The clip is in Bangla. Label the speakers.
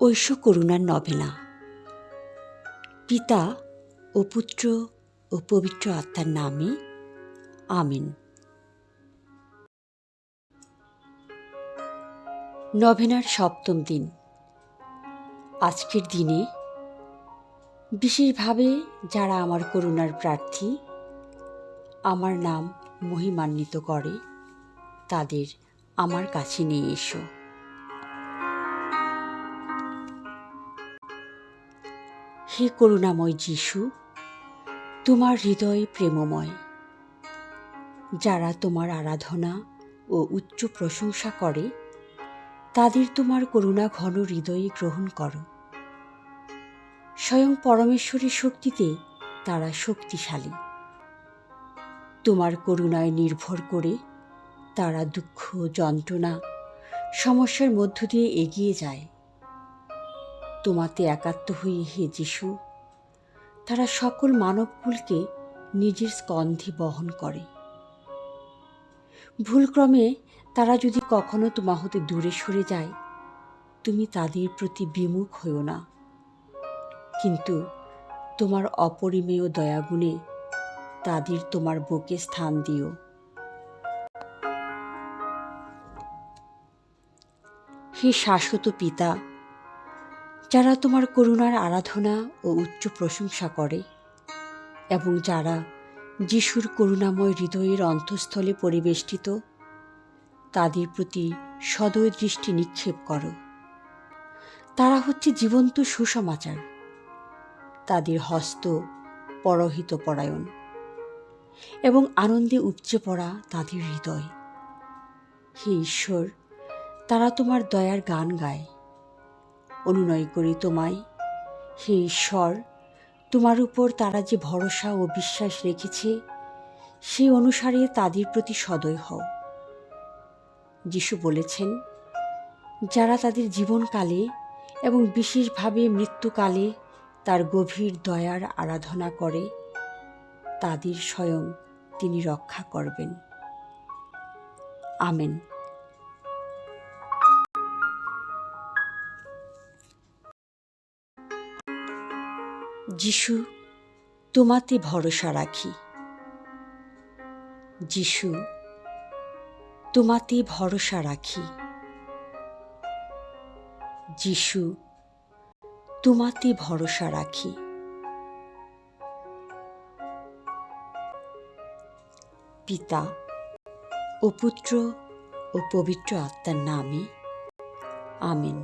Speaker 1: ঐশ্য করুণার নভেনা পিতা ও পুত্র ও পবিত্র আত্মার নামে আমিন। নভেনার সপ্তম দিন। আজকের দিনে বিশেষভাবে যারা আমার করুণার প্রার্থী, আমার নাম মহিমান্বিত করে, তাদের আমার কাছে নিয়ে এসো। হে করুণাময় যিশু, তোমার হৃদয় প্রেমময়। যারা তোমার আরাধনা ও উচ্চ প্রশংসা করে, তাদের তোমার করুণা ঘন হৃদয়ে গ্রহণ করো। স্বয়ং পরমেশ্বরের শক্তিতে তারা শক্তিশালী। তোমার করুণায় নির্ভর করে তারা দুঃখ, যন্ত্রণা, সমস্যার মধ্য দিয়ে এগিয়ে যায়। তোমাতে একাত্ম হয়ে হে যিশু। তারা সকল মানবকুলকে নিজের স্কন্ধে বহন করে। ভুলক্রমে তারা যদি কখনো তোমা হতে দূরে সরে যায়, তুমি তাদের প্রতি বিমুখ হইও না। কিন্তু তোমার অপরিমেয় দয়াগুণে তাদের তোমার বুকে স্থান দিও। হে শাশ্বত পিতা, যারা তোমার করুণার আরাধনা ও উচ্চ প্রশংসা করে, এবং যারা যিশুর করুণাময় হৃদয়ের অন্তঃস্থলে পরিবেষ্টিত, তাদের প্রতি সদয় দৃষ্টি নিক্ষেপ করো। তারা হচ্ছে জীবন্ত সুসমাচার। তাদের হস্ত পরহিত পরায়ণ এবং আনন্দে উপচে পড়া তাদের হৃদয়। হে ঈশ্বর, তারা তোমার দয়ার গান গায়। অনুনয় করি তোমায়। হে ঈশ্বর, তোমার উপর তারা যে ভরসা ও বিশ্বাস রেখেছে সেই অনুসারে তাদের প্রতি সদয় হও। যিশু বলেছেন, যারা তাদের জীবনকালে এবং বিশেষভাবে মৃত্যুকালে তার গভীর দয়ার আরাধনা করে তাদের স্বয়ং তিনি রক্ষা করবেন। আমেন। যিশু, তোমাতে ভরসা রাখি। যিশু, তোমাতে ভরসা রাখি। যিশু, তোমাতে ভরসা রাখি। পিতা ও পুত্র ও পবিত্র আত্মার নামে আমেন।